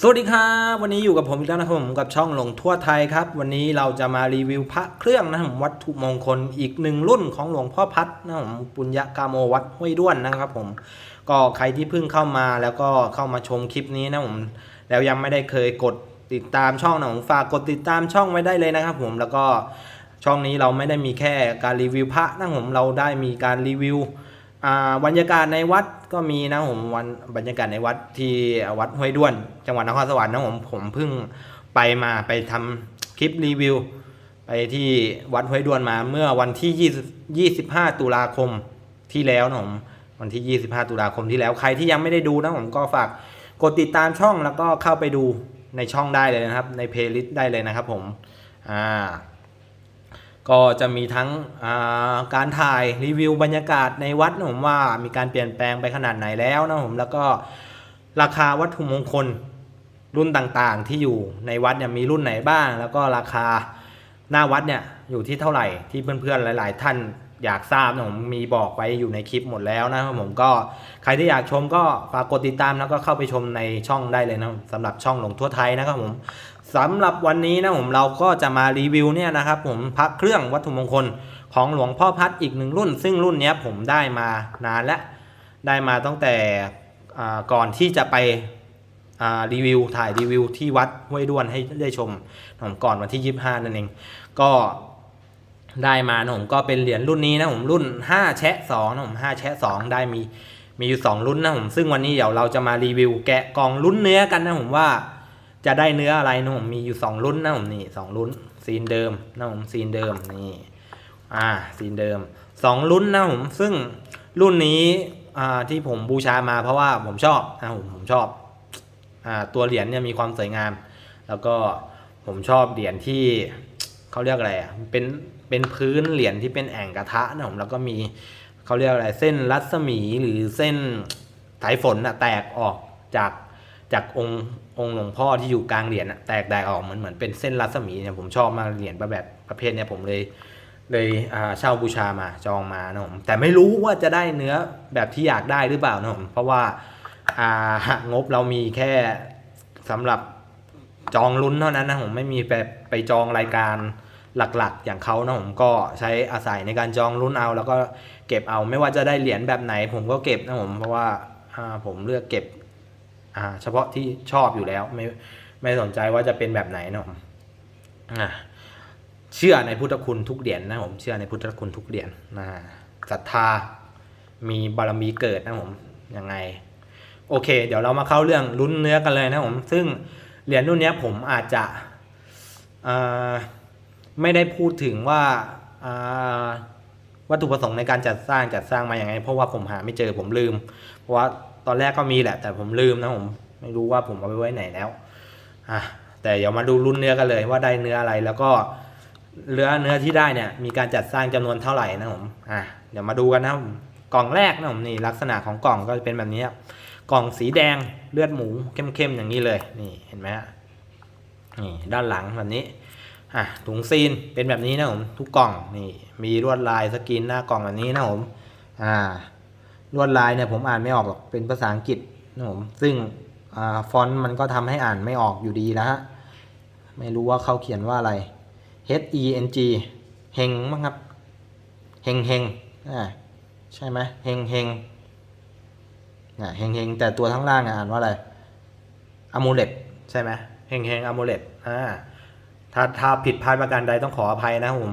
สวัสดีครับวันนี้อยู่กับผมอีกแล้วนะครับผมกับช่องหลงทั่วไทยครับ วันนี้เราจะมารีวิวพระเครื่องนะครับผมวัตถุมงคลอีกหนึ่งรุ่นของหลวงพ่อพัดนะครับผมปุญญกาโมวัดห้วยด้วนนะครับผมก็ใครที่เพิ่งเข้ามาแล้วก็เข้ามาชมคลิปนี้นะผมแล้วยังไม่ได้เคยกดติดตามช่องนะผมฝากกดติดตามช่องไว้ได้เลยนะครับผมแล้วก็ช่องนี้เราไม่ได้มีแค่การรีวิวพระนะผมเราได้มีการรีวิว บรรยากาศในวัดก็มีนะผมวันบรรยากาศในวัดที่วัดห้วยด้วน จังหวัดนครสวรรค์นะผมผมเพิ่งไปมาไปทำคลิปรีวิว ไปที่วัดห้วยด้วนมาเมื่อวันที่20 25 ตุลาคมที่แล้วนะผมวันที่ 25 ตุลาคมที่แล้วใครที่ยังไม่ได้ดูนะผมก็ฝากกดติดตามช่องแล้วก็เข้าไปดูในช่องได้เลยนะครับ ในเพลย์ลิสต์ได้เลยนะครับผมอ่า ก็จะมีทั้งาการถ่ายรีวิวบรรยากาศในวัดนะผมว่ามีการเปลี่ยนแปลงไปขนาดไหนแล้วนะผมแล้วก็ราคาวัตถุมงคลรุ่นต่างๆ ที่อยู่ในวัดเนี่ยมีรุ่นไหนบ้าง แล้วก็ราคาหน้าวัดเนี่ยอยู่ที่เท่าไหร่ที่เพื่อนๆหลาย ๆ ท่าน อยากทราบนะผมมีบอกไว้อยู่ในคลิปหมดแล้วนะครับผมก็ใครที่อยากชมก็ฝากกดติดตามแล้วก็เข้าไปชมในช่องได้เลยนะสำหรับช่องหลงทั่วไทยนะครับผมสำหรับวันนี้นะผมเราก็จะมารีวิวเนี่ยนะครับผมพระเครื่องวัตถุมงคลของหลวงพ่อพัดอีกหนึ่งรุ่น ซึ่งรุ่นนี้ผมได้มานานแล้วได้มาตั้งแต่ก่อนที่จะไปรีวิวถ่ายรีวิวที่วัดห้วยด้วนให้ได้ชมผมก่อนวันที่ 25 นั่นเอง ก็ ได้มานะผมก็เป็นเหรียญรุ่นนี้นะผมรุ่น 5 แชะ2นะผม5แชะ2 ได้มีมีอยู่ 2 รุ่นนะผมซึ่งวันนี้เดี๋ยวเราจะมารีวิวแกะกล่องรุ่นเนื้อกันนะผมว่าจะได้เนื้ออะไรนะผมมีอยู่สองรุ่นนะผมนี่สองรุ่นซีนเดิมนะผมซีนเดิมนี่อ่าซีนเดิมสองรุ่นนะผมซึ่งรุ่นนี้อ่าที่ผมบูชามาเพราะว่าผมชอบนะผมผมชอบอ่าตัวเหรียญเนี่ยมีความสวยงาม แล้วก็ผมชอบเหรียญที่เขาเรียกอะไรอะเป็น เป็นพื้นเหรียญที่เป็นแอ่งกระทะนะผมแล้วก็มีเขาเรียกอะไรเส้นรัศมีหรือเส้นสายฝนอะแตกออกจากจากองค์องค์หลวงพ่อที่อยู่กลางเหรียญอะแตกแตกออกเหมือนเหมือนเป็นเส้นรัศมีเนี่ยผมชอบมากเหรียญประแบบประเภทเนี่ยผมเลยเลยอ่าเช่าบูชามาจองมานะผมแต่ไม่รู้ว่าจะได้เนื้อแบบที่อยากได้หรือเปล่านะผมเพราะว่าอ่างบเรามีแค่สำหรับจองลุ้นเท่านั้นนะผมไม่มีไปไปจองรายการ หลักๆ อย่างเขานะผมก็ใช้อาศัยในการจองลุ้นเอา แล้วก็เก็บเอาไม่ว่าจะได้เหรียญแบบไหน ผมก็เก็บนะผมเพราะว่าผมเลือกเก็บเฉพาะที่ชอบอยู่แล้วไม่ไม่สนใจว่าจะเป็นแบบไหนนะผมเชื่อในพุทธคุณทุกเหรียญนะผมเชื่อในพุทธคุณทุกเหรียญนะศรัทธามีบารมีเกิดนะผมยังไง โอเค เดี๋ยวเรามาเข้าเรื่องลุ้นเนื้อกันเลยนะผมซึ่งเหรียญรุ่นนี้ผมอาจจะ ไม่ได้พูดถึงว่าวัตถุประสงค์ในการจัดสร้างจัดสร้างมาอย่างไง เพราะว่าผมหาไม่เจอผมลืม เพราะว่าตอนแรกก็มีแหละ แต่ผมลืมนะผมไม่รู้ว่าผมเอาไปไว้ไหนแล้วอะแต่เดี๋ยวมาดูรุ่นเนื้อกันเลยว่าได้เนื้ออะไรแล้วก็เนื้อเนื้อที่ได้เนี่ยมีการจัดสร้างจำนวนเท่าไหร่นะผมอะเดี๋ยวมาดูกันนะผมกล่องแรกนะผมนี่ลักษณะของกล่องก็เป็นแบบนี้กล่องสีแดงเลือดหมูเข้มๆอย่างนี้เลยนี่เห็นไหมนี่ด้านหลังแบบนี้ อะถุงซีนเป็นแบบนี้นะผมทุกกล่องนี่มีลวดลายสกรีนหน้ากล่องแบบนี้นะผมอ่าลวดลายเนี่ยผมอ่านไม่ออกหรอกเป็นภาษาอังกฤษนะผมซึ่งอ่าฟอนต์มันก็ทำให้อ่านไม่ออกอยู่ดีนะฮะไม่รู้ว่าเขาเขียนว่าอะไร H E N G เฮงมั้งครับเฮงเฮงอ่าใช่ไหมเฮงเฮงอ่าเฮงเฮงแต่ตัวทั้งล่างอ่านว่าอะไรอะมูเลตใช่ไหมเฮงเฮงอะมูเลตอ่า ถ้าถ้าผิดพลาดประการใดต้องขออภัยนะผม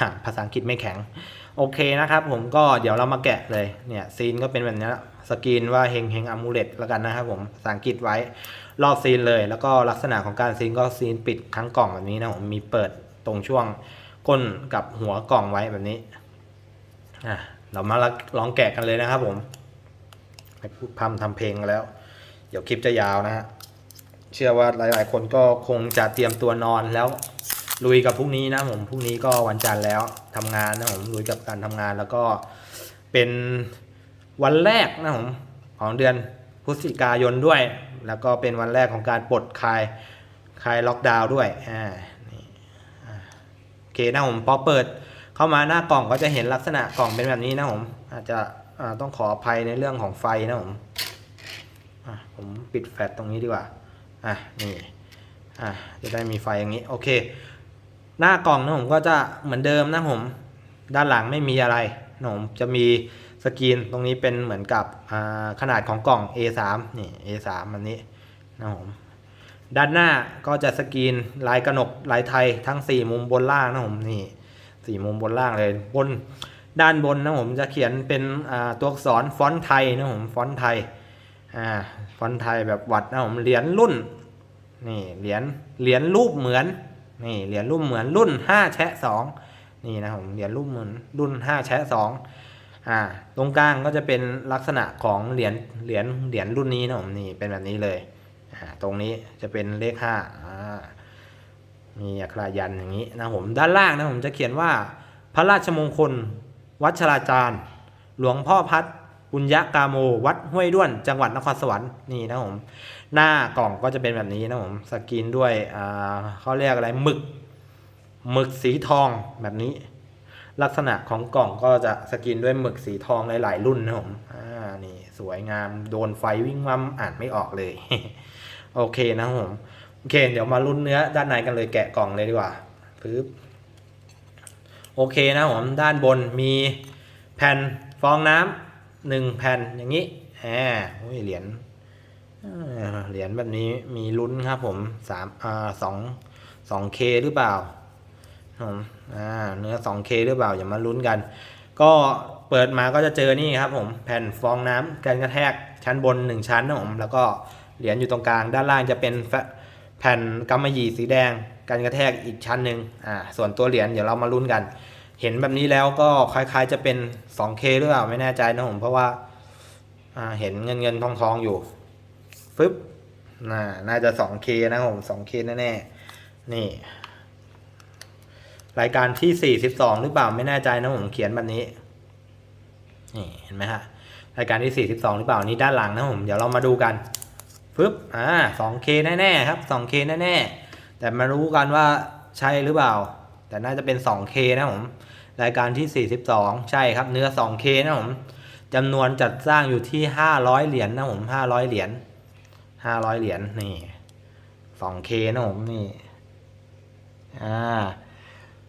ฮะภาษาอังกฤษไม่แข็ง โอเคนะครับผมก็เดี๋ยวเรามาแกะเลยเนี่ยซีนก็เป็นแบบนี้สกรีนว่าเฮงเฮงอะมูเลตแล้วกันนะครับผมภาษาอังกฤษไว้รอบซีนเลย แล้วก็ลักษณะของการซีนก็ซีนปิดทั้งกล่องแบบนี้นะผมมีเปิดตรงช่วงก้นกับหัวกล่องไว้แบบนี้อะเรามาลองแกะกันเลยนะครับผมไปพูดพร่ำทำเพลงแล้ว เดี๋ยวคลิปจะยาวนะฮะ เชื่อว่าหลาย ๆ คนก็คงจะเตรียมตัวนอนแล้วลุยกับพรุ่งนี้นะผมพรุ่งนี้ก็วันจันทร์แล้วทำงานนะผมลุยกับการทำงานแล้วก็เป็นวันแรกนะผมของเดือนพฤศจิกายนด้วย แล้วก็เป็นวันแรกของการปลดคลายคลายล็อกดาวน์ด้วยอ่านี่โอเคนะผมพอเปิดเข้ามาหน้ากล่องก็จะเห็นลักษณะกล่องเป็นแบบนี้นะผมอาจจะต้องขออภัยในเรื่องของไฟนะผมผมปิดแฟลชตรงนี้ดีกว่า อะนี่อะจะได้มีไฟอย่างนี้โอเค หน้ากล่องนะผมก็จะเหมือนเดิมนะผมด้านหลังไม่มีอะไรนะผมจะมีสกรีนตรงนี้เป็นเหมือนกับขนาดของกล่อง A3 นี่ A3 อันนี้นะผมด้านหน้าก็จะสกรีนลายกระหนกลายไทยทั้ง 4 มุมบนล่างนะผมนี่สี่มุมบนล่างเลยบนด้านบนนะผมจะเขียนเป็นตัวอักษรฟอนต์ไทยนะผมฟอนต์ไทยอ่า ฟอนต์ไทยแบบวัดนะผมเหรียญรุ่นนี่เหรียญเหรียญรูปเหมือนนี่เหรียญรุ่นเหมือนรุ่นห้าแชะสองนี่นะผมเหรียญรุ่นเหมือนรุ่นห้าแชะสองอ่าตรงกลางก็จะเป็นลักษณะของเหรียญเหรียญเหรียญรุ่นนี้นะผมนี่เป็นแบบนี้เลยอ่าตรงนี้จะเป็นเลขห้าอ่ามีอักขระยันอย่างนี้นะผมด้านล่างนะผมจะเขียนว่าพระราชมงคล วัชราจารย์ หลวงพ่อพัด ปุญญกาโมวัดห้วยด้วน จังหวัดนครสวรรค์นี่นะผมหน้ากล่องก็จะเป็นแบบนี้นะผมสกรีนด้วยอ่าเขาเรียกอะไรหมึกหมึกสีทองแบบนี้ ลักษณะของกล่องก็จะสกรีนด้วยหมึกสีทองหลาย ๆ รุ่นนะผมอ่านี่สวยงามโดนไฟวิ่งวัมอ่านไม่ออกเลย โอเคนะผมโอเค เดี๋ยวมาลุ้นเนื้อด้านในกันเลยแกะกล่องเลยดีกว่าปึ๊บโอเคนะผมด้านบนมีแผ่นฟองน้ำ หนึ่งแผ่นอย่างนี้แหมเหรียญเหรียญแบบนี้มีลุ้นครับผมสามอ่าสองสองเคหรือเปล่าครับผมอ่าเนื้อสองเคหรือเปล่าอย่ามาลุ้นกัน ก็เปิดมาก็จะเจอนี่ครับผมแผ่นฟองน้ำกันกระแทกชั้นบนหนึ่งชั้นนะผมแล้วก็เหรียญอยู่ตรงกลาง ด้านล่างจะเป็นแฟแผ่นกำมะหยี่สีแดงกันกระแทกอีกชั้นหนึ่งอ่าส่วนตัวเหรียญเดี๋ยวเรามาลุ้นกัน เห็นแบบนี้แล้วก็คล้ายๆจะเป็น 2K หรือเปล่าไม่แน่ใจนะผม เพราะว่าเห็นเงินเงินทองทองอยู่ฟึบน่าน่าจะ 2K นะผม 2K แน่ๆนี่ รายการที่ 42 หรือเปล่าไม่แน่ใจนะผมเขียนแบบนี้นี่เห็นไหมฮะรายการที่ 42 หรือเปล่านี่ด้านหลังนะผมเดี๋ยวเรามาดูกันฟึบอ่า 2K แน่ๆครับ 2K แน่ๆแต่มารู้กันว่าใช่หรือเปล่า แต่น่าจะเป็น 2K นะผม รายการที่ 42 ใช่ครับ เนื้อ 2K นะผมจำนวนจัดสร้างอยู่ที่ 500 เหรียญนะผม500 เหรียญห้าร้อยเหรียญนี่สองเคนะผมนี่อ่า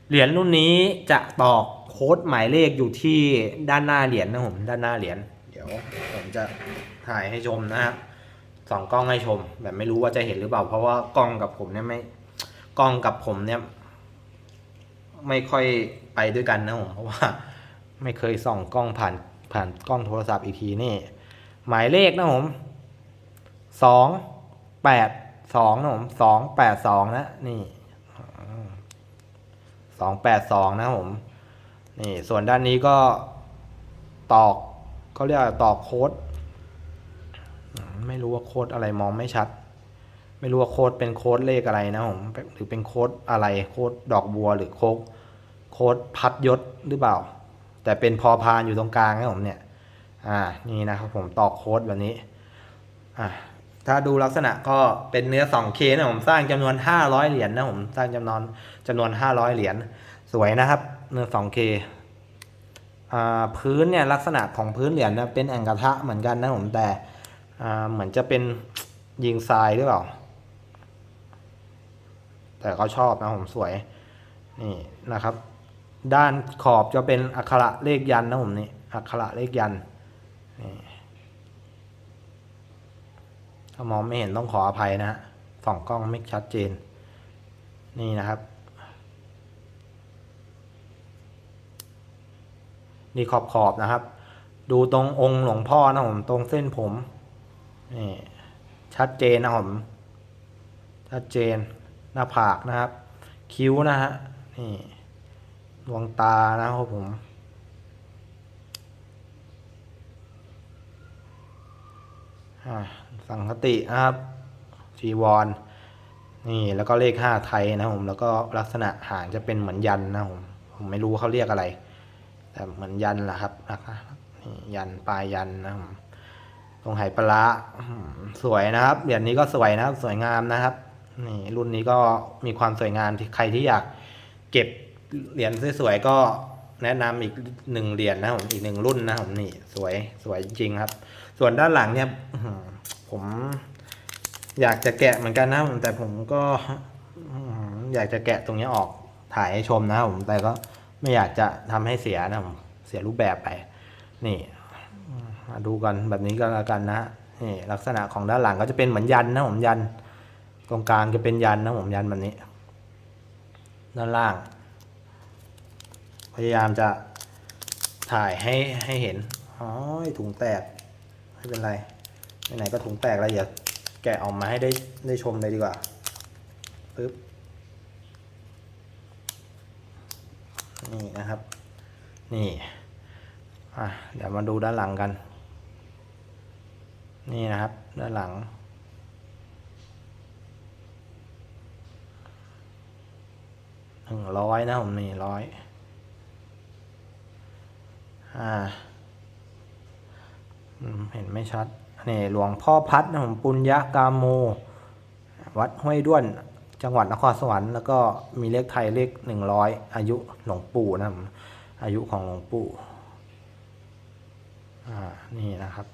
เหรียญรุ่นนี้จะตอกโค้ดหมายเลขอยู่ที่ด้านหน้าเหรียญนะผมด้านหน้าเหรียญเดี๋ยวผมจะถ่ายให้ชมนะครับสองกล้องให้ชม แบบไม่รู้ว่าจะเห็นหรือเปล่า เพราะว่ากล้องกับผมเนี่ยไม่กล้องกับผมเนี่ย ไม่ค่อยไปด้วยกันนะผมเพราะว่าไม่เคยส่องกล้องผ่านผ่านกล้องโทรศัพท์อีกทีนี่ หมายเลขนะผมสองแปดสองนะผมสองแปดสองนะนี่สองแปดสองนะผม นี่ส่วนด้านนี้ก็ตอกเขาเรียกว่าตอกโค้ด ไม่รู้ว่าโค้ดอะไรมองไม่ชัด ไม่รู้ว่าโค้ดเป็นโค้ดเลขอะไรนะผมหรือเป็นโค้ดอะไรโค้ดดอกบัวหรือโค้ดโค้ดพัดยศหรือเปล่า แต่เป็นพอพานอยู่ตรงกลางนะผมเนี่ยอ่านี่นะครับผมตอกโค้ดแบบนี้อ่าถ้าดูลักษณะก็เป็นเนื้อ 2K นะผมสร้างจำนวน 500 เหรียญนะผมสร้างจำนวนจำนวน 500 เหรียญสวยนะครับเนื้อ 2K อ่าพื้นเนี่ยลักษณะของพื้นเหรียญนะเป็นแอ่งกระทะเหมือนกันนะผมแต่อ่าเหมือนจะเป็นยิงทรายหรือเปล่า แต่เขาชอบนะผมสวยนี่นะครับ ด้านขอบจะเป็นอักขระเลขยันนะผมนี่อักขระเลขยันนี่ถ้ามองไม่เห็นต้องขออภัยนะฮะส่องกล้องไม่ชัดเจน นี่นะครับ นี่ขอบขอบนะครับ ดูตรงองค์หลวงพ่อนะผมตรงเส้นผมนี่ชัดเจนนะผมชัดเจน หน้าผากนะครับ คิ้วนะฮะนี่ดวงตานะครับผมสังคตินะครับจีวรนี่แล้วก็เลขห้าไทยนะครับผมแล้วก็ลักษณะหางจะเป็นเหมือนยันนะครับผมผมไม่รู้เขาเรียกอะไร แต่เหมือนยันแหละครับนะครับนี่ยันปลายยันนะครับผมตรงไหปลาร้าอื้อหือสวยนะครับเหรียญนี้ก็สวยนะครับ สวยงามนะครับ นี่รุ่นนี้ก็มีความสวยงามที่ใครที่อยากเก็บเหรียญสวยๆก็แนะนำอีกหนึ่งเหรียญนะผมอีกหนึ่งรุ่นนะครับผมนี่สวยสวยจริงครับ ส่วนด้านหลังเนี่ยผมอยากจะแกะเหมือนกันนะผมแต่ผมก็อยากจะแกะตรงนี้ออกถ่ายให้ชมนะผมแต่ก็ไม่อยากจะทำให้เสียนะผมเสียรูปแบบไป นี่มมาดูกันแบบนี้ก็แล้วกันนะนี่ลักษณะของด้านหลังก็จะเป็นเหมือนยันนะผมยัน ตรงกลางจะเป็นยันนะผมยันแบบนี้ ด้านล่าง พยายามจะถ่ายให้ให้เห็นอ๋อถุงแตก ไม่เป็นไร ไหนๆก็ถุงแตกแล้วอย่าแกะออกมาให้ได้ได้ชมเลยดีกว่าปึ๊บนี่นะครับ นี่อะเดี๋ยวมาดูด้านหลังกัน นี่นะครับ ด้านหลัง หนึ่งร้อยนะผมนี่ร้อยอ่าอืมเห็นไม่ชัดนี่หลวงพ่อพัดนะผมปุญญากามโม วัดห้วยด้วนจังหวัดนครสวรรค์แล้วก็มีเลขไทยเลขหนึ่งร้อยอายุหลวงปู่นะผมอายุของหลวงปู่อ่านี่นะครับ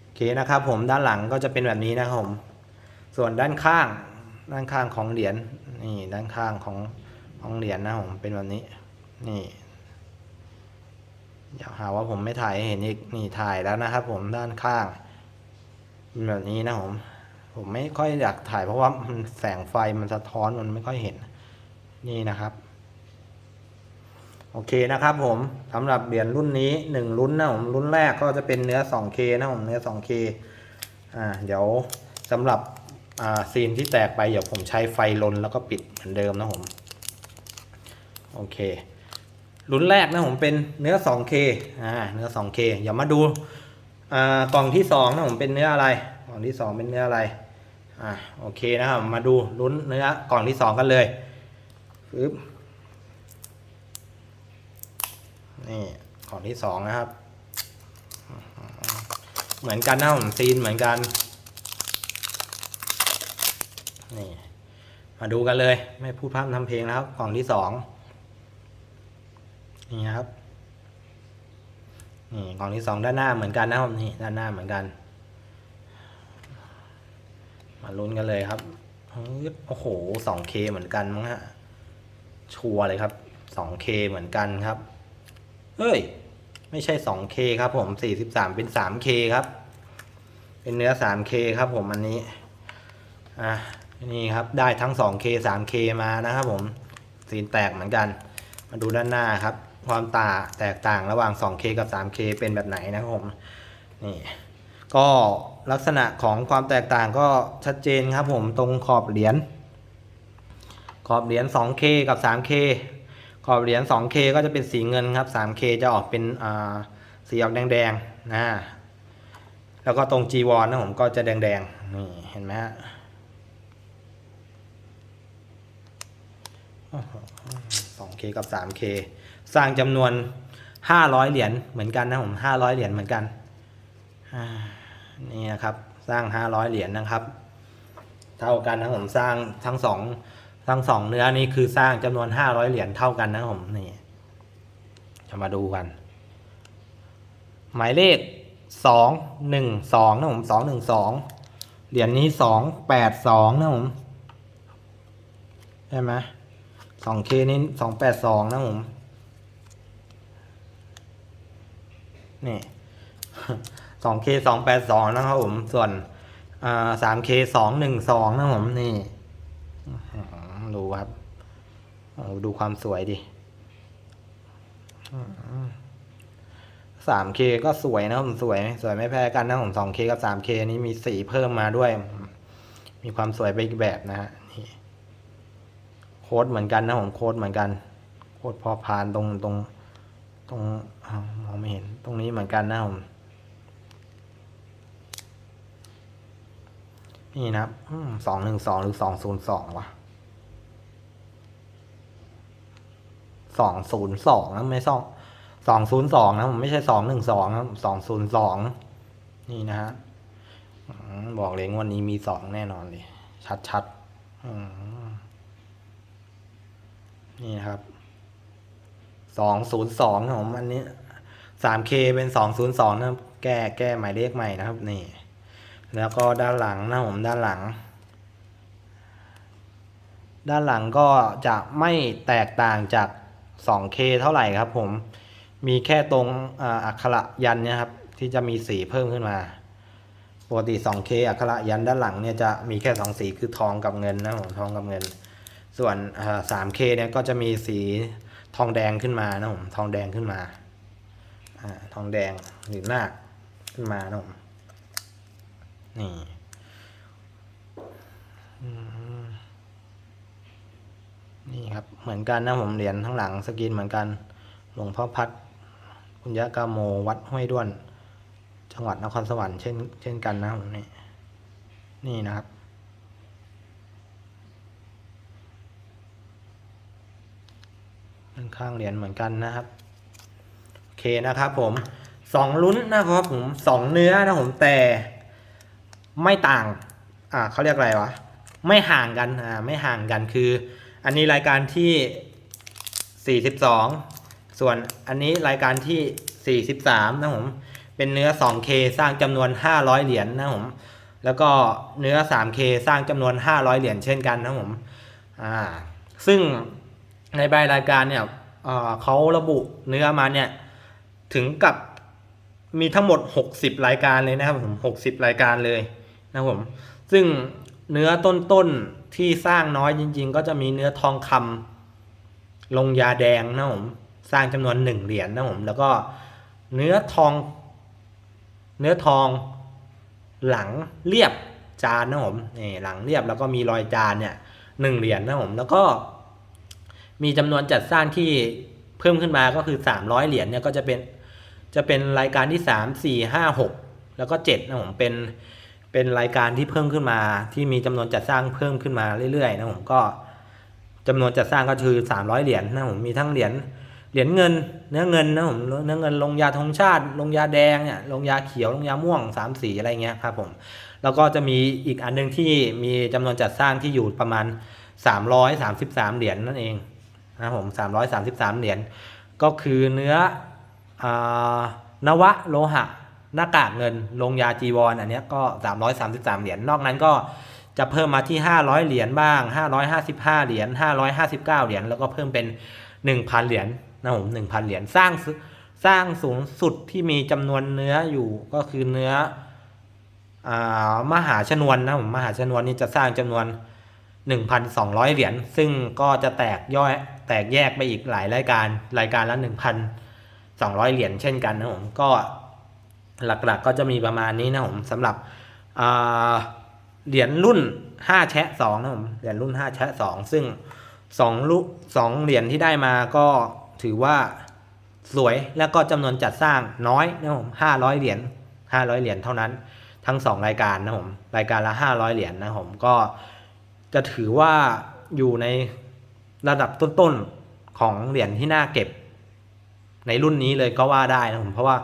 โอเคนะครับ ผมด้านหลังก็จะเป็นแบบนี้นะครับผมส่วนด้านข้างด้านข้างของเหรียญนี่ด้านข้างของ ของเหรียญนะผมเป็นแบบนี้ นี่อย่าหาว่าผมไม่ถ่ายให้เห็นอีกนี่ถ่ายแล้วนะครับ ผมด้านข้างเป็นแบบนี้นะผมผมไม่ค่อยอยากถ่ายเพราะว่ามันแสงไฟมันสะท้อนมันไม่ค่อยเห็นนี่นะครับ โอเคนะครับผมสำหรับเหรียญรุ่นนี้หนึ่งรุ่นนะผมรุ่นแรกก็จะเป็นเนื้อ 2K นะผมเนื้อ 2K อ่าเดี๋ยวสำหรับอ่าซีนที่แตกไปเดี๋ยวผมใช้ไฟลนแล้วก็ปิดเหมือนเดิมนะผม โอเครุ่นแรกนะผมเป็นเนื้อ 2K อ่าเนื้อ 2K อย่ามาดูอ่ากล่องที่2นะผมเป็นเนื้ออะไรกล่องที่ 2 เป็นเนื้ออะไรอ่าโอเคนะครับมาดูรุ่นเนื้อกล่องที่ 2 กันเลยปึ๊บนี่กล่องที่ 2 นะครับ เหมือนกันนะผมซีนเหมือนกันนี่มาดูกันเลยไม่พูดพร่ำทำเพลงแล้วครับกล่องที่สอง นี่ครับนี่กล่องที่สองด้านหน้าเหมือนกันนะครับนี่ด้านหน้าเหมือนกัน มาลุ้นกันเลยครับโอ้โห 2K เหมือนกันมั้งฮะชัวร์เลยครับ 2K เหมือนกันครับเฮ้ย ไม่ใช่ 2K ครับ ผม43เป็น 3K ครับ เป็นเนื้อ 3K ครับ ผมอันนี้อะนี่ครับได้ทั้ง 2K 3K มานะครับ ผมสีนแตกเหมือนกัน มาดูด้านหน้าครับ ความต่าแตกต่างระหว่าง 2K กับ 3K เป็นแบบไหนนะครับผมนี่ก็ลักษณะของความแตกต่างก็ชัดเจนครับผมตรงขอบเหรียญขอบเหรียญ 2K กับ 3K ขอบเหรียญ 2K ก็จะเป็นสีเงินครับ 3K จะออกเป็นสีออกแดงๆนะแล้วก็ตรง G วอนนะผมก็จะแดงๆนี่เห็นไหมฮะ 2K กับ 3K สร้างจำนวน 500 เหรียญเหมือนกันนะผม 500 เหรียญเหมือนกันนี่นะครับ สร้าง 500 เหรียญนะครับ เท่ากันนะผมสร้างทั้งสองทั้งสองเนื้อนี้คือสร้างจำนวน 500 เหรียญเท่ากันนะผมนี่จะมาดูกัน หมายเลข 212นะผม212 เหรียญนี้ 282นะผมใช่ไหม 2K นี่282นะผมนี่ 2K 282นะครับผม ส่วนสามเคสอ่า 3K 212นะผมนี่ดูครับดูความสวยดิอื้อหือ 3K ก็สวยนะผมสวย สวยไม่แพ้กันนะผม 2K กับ 3K นี้มีสีเพิ่มมาด้วย มีความสวยไปอีกแบบนะฮะ โค้ดเหมือนกันนะผมโค้ดเหมือนกัน โค้ดพอพานตรงตรงตรงอมองไม่เห็นตรงนี้เหมือนกันนะผมนี่นะครับสองหนึ่งสองหรือสองศูนย์สองวะสองศูนย์สองนะไม่สองสองศูนย์สองนะผมไม่ใช่สองหนึ่งสองนะสองศูนย์สองนี่นะฮะบอกเลยงวันนี้มีสองแน่นอนเลย ชัดชัดอืม นี่ครับสองศูนย์สองของผมอันนี้สามเคเป็นสองศูนย์สองนะครับ แก้แก้หมายเลขใหม่นะครับ นี่ แล้วก็ด้านหลังนะผมด้านหลัง ด้านหลังก็จะไม่แตกต่างจาก 2K เท่าไหร่ครับผม มีแค่ตรงอักขระยันเนี่ยครับ ที่จะมีสีเพิ่มขึ้นมาปกติ 2K อักขระยันด้านหลังเนี่ยจะมีแค่ 2 สีคือทองกับเงินนะผมทองกับเงิน ส่วน 3K เนี่ยก็จะมีสีทองแดงขึ้นมานะผมทองแดงขึ้นมาอทองแดงหรือนาคขึ้นมานะผมนี่นี่ครับเหมือนกันนะผมเหรียญทั้งหลังสกรีนเหมือนกันหลวงพ่อพัดปุญญกาโมวัดห้วยด้วน จังหวัดนครสวรรค์เช่นเช่นกันนะผมนี่นี่นะครับ ข้างเหรียญเหมือนกันนะครับโอเคนะครับผมสองลุ้นนะครับผมสองเนื้อนะผมแต่ไม่ต่างอ่าเขาเรียกอะไรวะไม่ห่างกันอ่าไม่ห่างกันคือ อันนี้รายการที่ 42 ส่วนอันนี้รายการที่ 43 นะผมเป็นเนื้อ 2K สร้างจำนวน 500 เหรียญนะผมแล้วก็เนื้อ 3K สร้างจำนวน 500 เหรียญเช่นกันนะผมอ่าซึ่ง ในใบรายการเนี่ยเขาระบุเนื้อมาเนี่ยถึงกับมีทั้งหมด 60 รายการเลยนะครับผม60 รายการเลยนะผมซึ่งเนื้อต้นๆที่สร้างน้อยจริง ๆ ก็จะมีเนื้อทองคำลงยาแดงนะผมสร้างจำนวนหนึ่งเหรียญนะผมแล้วก็เนื้อทอง เนื้อทองหลังเรียบจานนะผมนี่หลังเรียบแล้วก็มีรอยจานเนี่ยหนึ่งเหรียญนะผมแล้วก็ มีจำนวนจัดสร้างที่เพิ่มขึ้นมาก็คือ 300 เหรียญเนี่ยก็จะเป็นจะเป็นรายการที่ 3 4 5 6 แล้วก็7นะผมเป็นเป็นรายการที่เพิ่มขึ้นมาที่มีจำนวนจัดสร้างเพิ่มขึ้นมาเรื่อยๆนะผมก็จำนวนจัดสร้างก็คือ 300 เหรียญนะผมมีทั้งเหรียญเหรียญเงินเนื้อเงินนะผมเนื้อเงินลงยาธงชาติ ลงยาแดงเนี่ยลงยาเขียวลงยาม่วงสามสีอะไรเงี้ยครับผมแล้วก็จะมีอีกอันหนึงที่มีจำนวนจัดสร้างที่อยู่ประมาณ 333 เหรียญนั่นเอง นะครับผม333เหรียญก็คือเนื้ออนวะโลหะ หน้ากากเงินลงยาจีวรอันนี้ยก็333เหรียญนอกนั้นก็จะเพิ่มมาที่500เหรียญบ้าง555เหรียญ559เหรียญแล้วก็เพิ่มเป็น1,000เหรียญนะผม1,000เหรียญสร้างสร้างสูงสุดที่มีจำนวนเนื้ออยู่ก็คือเนื้ออมหาชนวนนะผมมหาชนวนนี่จะสร้างจำนวน 1,200 เหรียญซึ่งก็จะแตกย่อยแตกแยกไปอีกหลายรายการรายการละ 1,200 เหรียญเช่นกันนะผมก็หลักๆกก็จะมีประมาณนี้นะผมสำหรับเหรียญรุ่น 5 แชะ2นะผมเหรียญรุ่น 5 แชะ2ซึ่ง2ลุ2เหรียญที่ได้มาก็ถือว่าสวยแล้วก็จำนวนจัดสร้างน้อยนะผม500 เหรียญ500 เหรียญเท่านั้นทั้ง 2 รายการนะผมรายการละ 500 เหรียญนะผมก็ จะถือว่าอยู่ในระดับต้นๆของเหรียญที่น่าเก็บ ในรุ่นนี้เลยก็ว่าได้นะผมเพราะว่า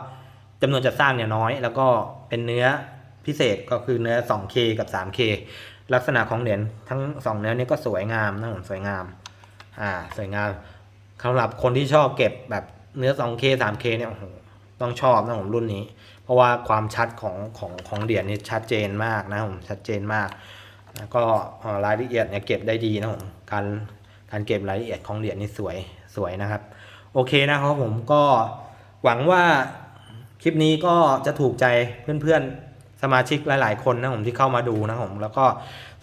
จำนวนจะสร้างเนี่ยน้อย แล้วก็เป็นเนื้อพิเศษก็คือเนื้อ 2K กับ 3K ลักษณะของเหรียญทั้ง2เนื้อนี้ก็สวยงามนะผมสวยงามอ่าสวยงามสำหรับคนที่ชอบเก็บแบบเนื้อ 2K 3K เนี่ยโอ้โหต้องชอบนะผมรุ่นนี้ เพราะว่าความชัดของของของเหรียญนี่ชัดเจนมากนะผมชัดเจนมาก ก็รายละเอียดเนี่ยเก็บได้ดีนะผมการการเก็บรายละเอียดของเหรียญนี่สวยสวยนะครับ โอเคนะครับผมก็หวังว่าคลิปนี้ก็จะถูกใจเพื่อนๆสมาชิกหลาย ๆ คนนะผมที่เข้ามาดูนะผมแล้วก็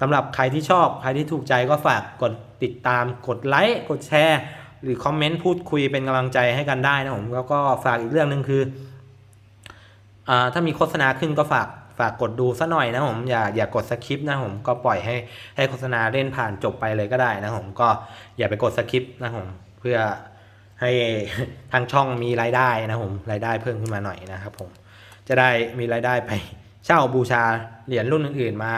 สำหรับใครที่ชอบใครที่ถูกใจก็ฝากกดติดตามกดไลค์กดแชร์ หรือคอมเมนต์พูดคุยเป็นกำลังใจให้กันได้นะผมแล้วก็ฝากอีกเรื่องหนึ่งคืออถ้ามีโฆษณาขึ้นก็ฝาก ฝากกดดูซะหน่อยนะผมอย่าอย่ากดสคริปต์นะผมก็ปล่อยให้ให้โฆษณาเล่นผ่านจบไปเลยก็ได้นะผมก็อย่าไปกดสคริปต์นะผมเพื่อให้ทางช่องมีรายได้นะผมรายได้เพิ่มขึ้นมาหน่อยนะครับผมจะได้มีรายได้ไปเช่าบูชาเหรียญรุ่นอื่นๆมา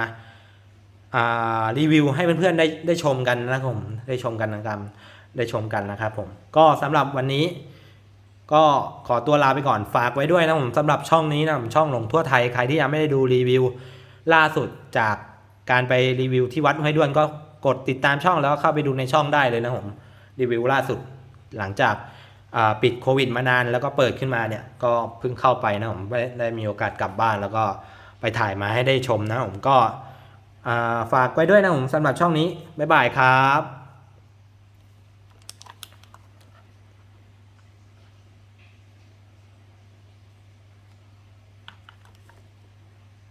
อ่ารีวิวให้เพื่อนๆได้ได้ชมกันนะครับผมได้ชมกันนะครับได้ชมกันนะครับผมก็สำหรับวันนี้ ก็ขอตัวลาไปก่อนฝากไว้ด้วยนะผมสำหรับช่องนี้นะผมช่องหลงทั่วไทยใครที่ยังไม่ได้ดูรีวิว ล่าสุดจากการไปรีวิวที่วัดห้วยด้วนก็กดติดตามช่องแล้วก็เข้าไปดูในช่องได้เลยนะผมรีวิวล่าสุดหลังจากปิดโควิดมานานแล้วก็เปิดขึ้นมาเนี่ยก็เพิ่งเข้าไปนะผมได้ได้มีโอกาสกลับบ้านแล้วก็ไปถ่ายมาให้ได้ชมนะผมก็ฝากไว้ด้วยนะผมสำหรับช่องนี้บ๊ายบายครับ